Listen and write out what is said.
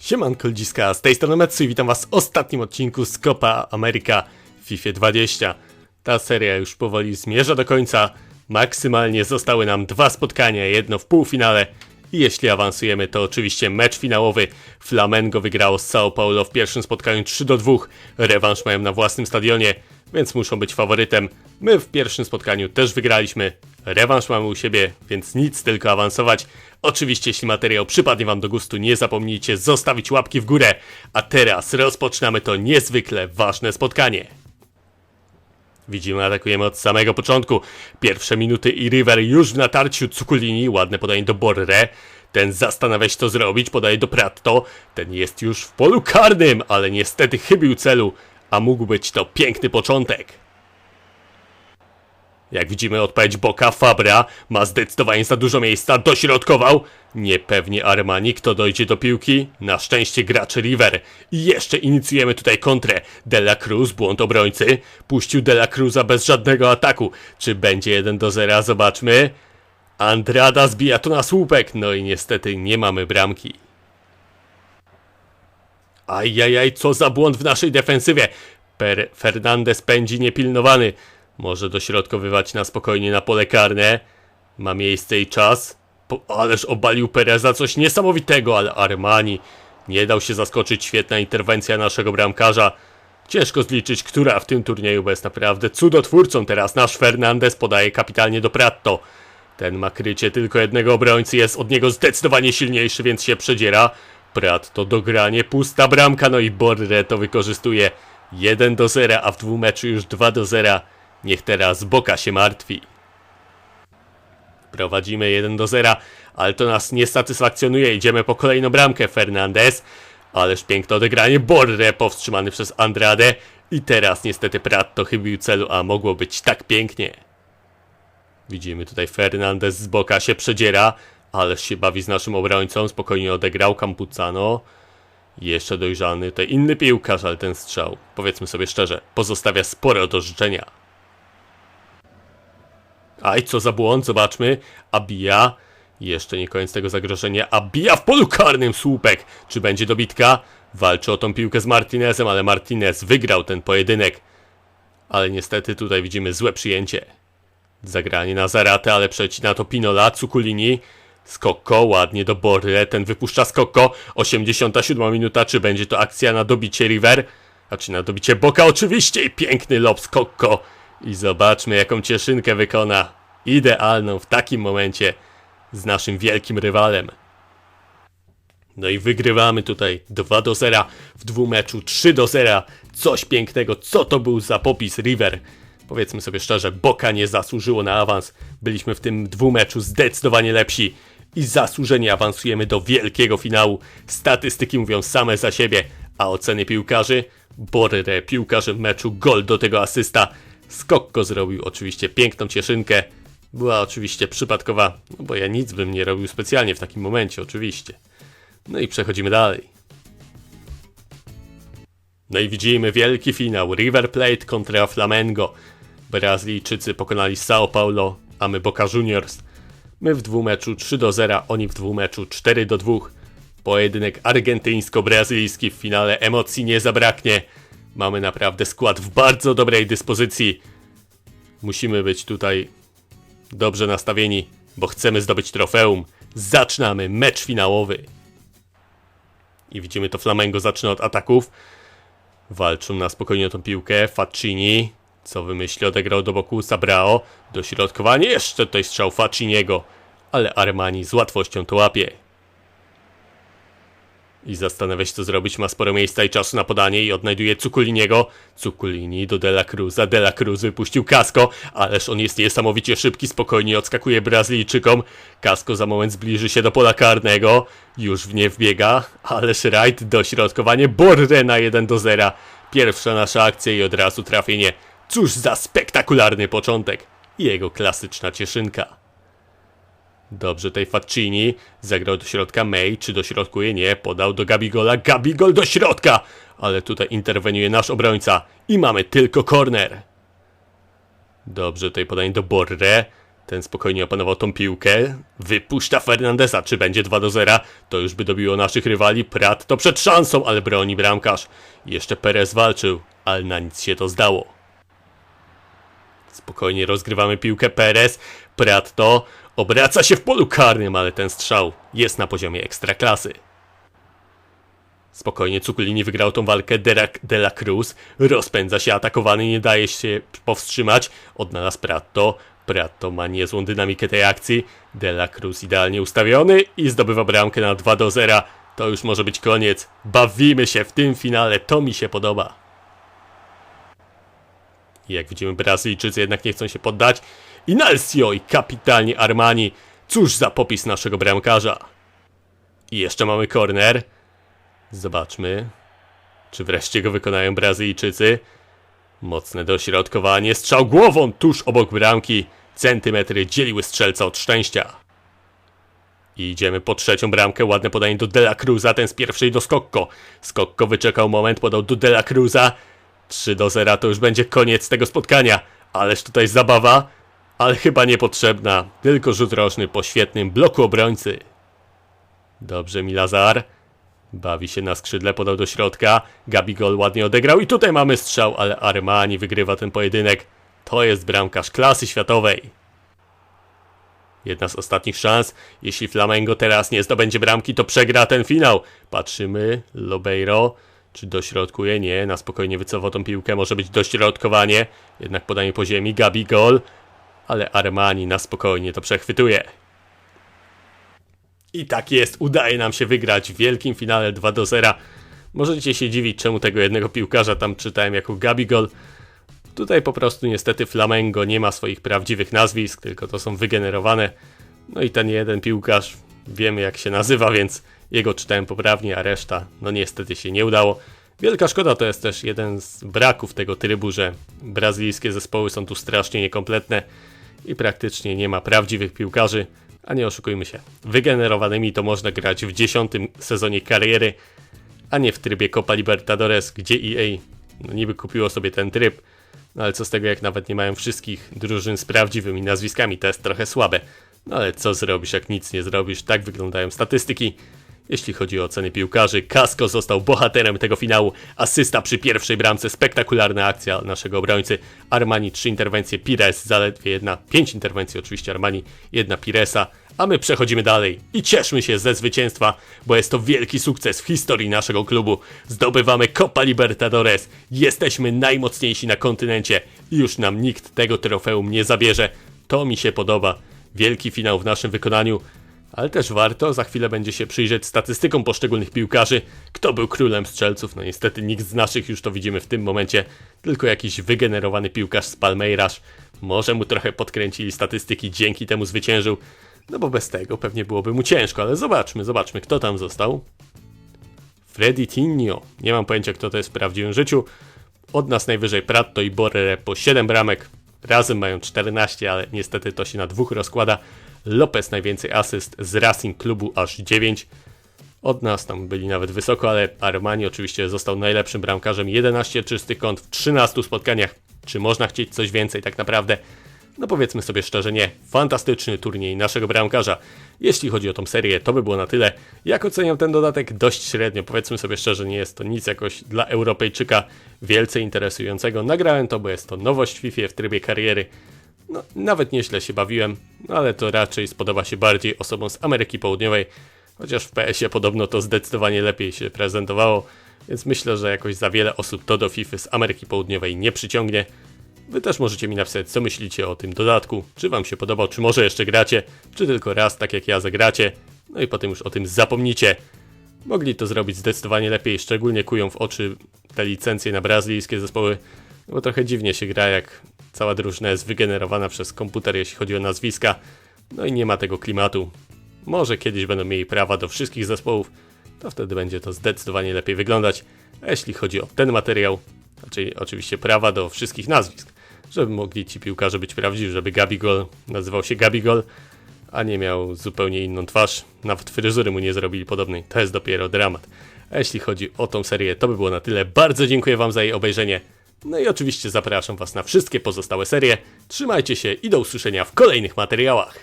Siemanko ludziska, z tej strony Metsu i witam was w ostatnim odcinku z Copa America w FIFA 20. Ta seria już powoli zmierza do końca. Maksymalnie zostały nam dwa spotkania, jedno w półfinale i jeśli awansujemy to oczywiście mecz finałowy. Flamengo wygrało z São Paulo w pierwszym spotkaniu 3 do 2. Rewanż mają na własnym stadionie, więc muszą być faworytem. My w pierwszym spotkaniu też wygraliśmy. Rewanż mamy u siebie, więc nic, tylko awansować. Oczywiście, jeśli materiał przypadnie Wam do gustu, nie zapomnijcie zostawić łapki w górę. A teraz rozpoczynamy to niezwykle ważne spotkanie. Widzimy, atakujemy od samego początku. Pierwsze minuty i River już w natarciu Cukulini, ładne podanie do Borre. Ten zastanawia się to zrobić, podaje do Pratto. Ten jest już w polu karnym, ale niestety chybił celu, a mógł być to piękny początek. Jak widzimy odpowiedź Boka, Fabra ma zdecydowanie za dużo miejsca, dośrodkował. Niepewnie Armani, kto dojdzie do piłki. Na szczęście gracz River. I jeszcze inicjujemy tutaj kontrę. Dela Cruz, błąd obrońcy. Puścił Dela Cruza bez żadnego ataku. Czy będzie 1 do 0? Zobaczmy. Andrada zbija to na słupek. No i niestety nie mamy bramki. Ajajaj, co za błąd w naszej defensywie. Per Fernandez pędzi niepilnowany. Może dośrodkowywać na spokojnie na pole karne. Ma miejsce i czas. Po, ależ obalił Pereza, coś niesamowitego, ale Armani nie dał się zaskoczyć. Świetna interwencja naszego bramkarza. Ciężko zliczyć, która w tym turnieju, bo jest naprawdę cudotwórcą teraz. Nasz Fernandez podaje kapitalnie do Pratto. Ten ma krycie tylko jednego obrońcy, jest od niego zdecydowanie silniejszy, więc się przedziera. Pratto dogranie, pusta bramka, no i Borre to wykorzystuje 1 do 0, a w dwóch meczu już 2 do 0. Niech teraz Boka się martwi. Prowadzimy 1 do 0, ale to nas nie satysfakcjonuje. Idziemy po kolejną bramkę. Fernandez, ależ piękne odegranie. Borre powstrzymany przez Andrade. I teraz niestety Pratto chybił celu, a mogło być tak pięknie. Widzimy tutaj Fernandez z boka się przedziera, ależ się bawi z naszym obrońcą. Spokojnie odegrał Campuzano. Jeszcze dojrzany tutaj inny piłkarz, ale ten strzał, powiedzmy sobie szczerze, pozostawia sporo do życzenia. Aj, co za błąd, zobaczmy. Abija. Jeszcze nie koniec tego zagrożenia. Abija w polu karnym słupek. Czy będzie dobitka? Walczy o tą piłkę z Martinezem, ale Martinez wygrał ten pojedynek. Ale niestety tutaj widzimy złe przyjęcie. Zagranie na Zaratę, ale przecina to Pinola, Cukulini. Skoko, ładnie do Borre, ten wypuszcza Skoko. 87 minuta, czy będzie to akcja na dobicie River? A czy na dobicie Boka? Oczywiście i piękny lob Skoko. I zobaczmy jaką cieszynkę wykona. Idealną w takim momencie z naszym wielkim rywalem. No i wygrywamy tutaj 2 do 0 w dwumeczu 3 do 0. Coś pięknego, co to był za popis River. Powiedzmy sobie szczerze, Boka nie zasłużyło na awans. Byliśmy w tym dwumeczu zdecydowanie lepsi i zasłużenie awansujemy do wielkiego finału. Statystyki mówią same za siebie, a oceny piłkarzy? Borre, piłkarzem meczu, gol do tego asysta. Skokko zrobił oczywiście piękną cieszynkę. Była oczywiście przypadkowa, no bo ja nic bym nie robił specjalnie w takim momencie, oczywiście. No i przechodzimy dalej. No i widzimy wielki finał. River Plate kontra Flamengo. Brazylijczycy pokonali São Paulo, a my Boca Juniors. My w dwumeczu 3 do 0, oni w dwumeczu 4 do 2. Pojedynek argentyńsko-brazylijski w finale emocji nie zabraknie. Mamy naprawdę skład w bardzo dobrej dyspozycji. Musimy być tutaj dobrze nastawieni, bo chcemy zdobyć trofeum. Zaczynamy mecz finałowy. I widzimy to Flamengo zaczyna od ataków. Walczą na spokojnie o tą piłkę. Faccini, co wymyśli, odegrał do boku Sabrao. Dośrodkowanie, jeszcze tutaj strzał Facciniego. Ale Armani z łatwością to łapie. I zastanawia się co zrobić, ma sporo miejsca i czasu na podanie i odnajduje Cukuliniego. Cukulini do Dela Cruza, Dela Cruz wypuścił Kasko, ależ on jest niesamowicie szybki, spokojnie odskakuje Brazylijczykom. Kasko za moment zbliży się do pola karnego, już w nie wbiega, ależ rajd, dośrodkowanie, Borre na 1 do 0. Pierwsza nasza akcja i od razu trafienie. Cóż za spektakularny początek. Jego klasyczna cieszynka. Dobrze, tej Faccini zagrał do środka May, czy dośrodkuje? Nie, podał do Gabigola, Gabigol do środka! Ale tutaj interweniuje nasz obrońca i mamy tylko corner. Dobrze, tutaj podanie do Borre. Ten spokojnie opanował tą piłkę. Wypuszcza Fernandesa. Czy będzie 2 do 0? To już by dobiło naszych rywali. Prat to przed szansą, ale broni bramkarz. Jeszcze Perez walczył, ale na nic się to zdało. Spokojnie rozgrywamy piłkę Perez. Prat to obraca się w polu karnym, ale ten strzał jest na poziomie ekstraklasy. Spokojnie Cukulini wygrał tą walkę Dera- De La Cruz. Rozpędza się atakowany, nie daje się powstrzymać. Odnalazł Prato. Prato ma niezłą dynamikę tej akcji. De La Cruz idealnie ustawiony i zdobywa bramkę na 2 do 0. To już może być koniec. Bawimy się w tym finale, to mi się podoba. Jak widzimy, Brazylijczycy jednak nie chcą się poddać. Inalsio i kapitalnie Armani. Cóż za popis naszego bramkarza. I jeszcze mamy corner. Zobaczmy, czy wreszcie go wykonają Brazylijczycy. Mocne dośrodkowanie, strzał głową tuż obok bramki. Centymetry dzieliły strzelca od szczęścia. I idziemy po trzecią bramkę, ładne podanie do Dela Cruza, ten z pierwszej do Skokko. Skokko wyczekał moment, podał do Dela Cruza. 3 do 0 to już będzie koniec tego spotkania. Ależ tutaj zabawa, ale chyba niepotrzebna. Tylko rzut roczny po świetnym bloku obrońcy. Dobrze, Milazar. Bawi się na skrzydle, podał do środka. Gabigol ładnie odegrał i tutaj mamy strzał, ale Armani wygrywa ten pojedynek. To jest bramkarz klasy światowej. Jedna z ostatnich szans. Jeśli Flamengo teraz nie zdobędzie bramki, to przegra ten finał. Patrzymy. Lobeiro. Czy dośrodkuje? Nie. Na spokojnie wycofał tą piłkę. Może być dośrodkowanie. Jednak podanie po ziemi. Gabigol. Ale Armani na spokojnie to przechwytuje. I tak jest, udaje nam się wygrać w wielkim finale 2 do 0. Możecie się dziwić, czemu tego jednego piłkarza tam czytałem jako Gabigol. Tutaj po prostu niestety Flamengo nie ma swoich prawdziwych nazwisk, tylko to są wygenerowane. No i ten jeden piłkarz, wiemy jak się nazywa, więc jego czytałem poprawnie, a reszta, no niestety się nie udało. Wielka szkoda to jest też jeden z braków tego trybu, że brazylijskie zespoły są tu strasznie niekompletne i praktycznie nie ma prawdziwych piłkarzy. A nie oszukujmy się, wygenerowanymi to można grać w dziesiątym sezonie kariery, a nie w trybie Copa Libertadores, gdzie EA no niby kupiło sobie ten tryb, no ale co z tego jak nawet nie mają wszystkich drużyn z prawdziwymi nazwiskami, to jest trochę słabe. No ale co zrobisz jak nic nie zrobisz, tak wyglądają statystyki. Jeśli chodzi o oceny piłkarzy, Casco został bohaterem tego finału. Asysta przy pierwszej bramce, spektakularna akcja naszego obrońcy. Armani trzy interwencje, Pires zaledwie jedna, pięć interwencji oczywiście Armani, jedna Piresa. A my przechodzimy dalej i cieszmy się ze zwycięstwa, bo jest to wielki sukces w historii naszego klubu. Zdobywamy Copa Libertadores, jesteśmy najmocniejsi na kontynencie i już nam nikt tego trofeum nie zabierze. To mi się podoba. Wielki finał w naszym wykonaniu. Ale też warto, za chwilę będzie się przyjrzeć statystykom poszczególnych piłkarzy, kto był królem strzelców. No niestety nikt z naszych już to widzimy w tym momencie, tylko jakiś wygenerowany piłkarz z Palmeiras. Może mu trochę podkręcili statystyki, dzięki temu zwyciężył. No bo bez tego pewnie byłoby mu ciężko, ale zobaczmy, zobaczmy kto tam został. Freddy Tinio. Nie mam pojęcia kto to jest w prawdziwym życiu. Od nas najwyżej Pratto i Borre po 7 bramek. Razem mają 14, ale niestety to się na dwóch rozkłada. Lopez najwięcej asyst z Racing Klubu aż 9. Od nas tam byli nawet wysoko, ale Armani oczywiście został najlepszym bramkarzem. 11 czystych kąt w 13 spotkaniach. Czy można chcieć coś więcej tak naprawdę? No powiedzmy sobie szczerze, nie. Fantastyczny turniej naszego bramkarza. Jeśli chodzi o tą serię, to by było na tyle. Jak oceniam ten dodatek? Dość średnio. Powiedzmy sobie szczerze, nie jest to nic jakoś dla Europejczyka wielce interesującego. Nagrałem to, bo jest to nowość w FIFA w trybie kariery. No, nawet nieźle się bawiłem, ale to raczej spodoba się bardziej osobom z Ameryki Południowej, chociaż w PS-ie podobno to zdecydowanie lepiej się prezentowało, więc myślę, że jakoś za wiele osób to do FIFA z Ameryki Południowej nie przyciągnie. Wy też możecie mi napisać, co myślicie o tym dodatku, czy wam się podobał, czy może jeszcze gracie, czy tylko raz, tak jak ja, zagracie, no i potem już o tym zapomnicie. Mogli to zrobić zdecydowanie lepiej, szczególnie kują w oczy te licencje na brazylijskie zespoły, no bo trochę dziwnie się gra, jak cała drużyna jest wygenerowana przez komputer, jeśli chodzi o nazwiska, no i nie ma tego klimatu. Może kiedyś będą mieli prawa do wszystkich zespołów, to wtedy będzie to zdecydowanie lepiej wyglądać. A jeśli chodzi o ten materiał, czyli oczywiście prawa do wszystkich nazwisk, żeby mogli ci piłkarze być prawdziwi, żeby Gabigol nazywał się Gabigol, a nie miał zupełnie inną twarz, nawet fryzury mu nie zrobili podobnej, to jest dopiero dramat. A jeśli chodzi o tą serię, to by było na tyle. Bardzo dziękuję Wam za jej obejrzenie. No i oczywiście zapraszam Was na wszystkie pozostałe serie. Trzymajcie się i do usłyszenia w kolejnych materiałach.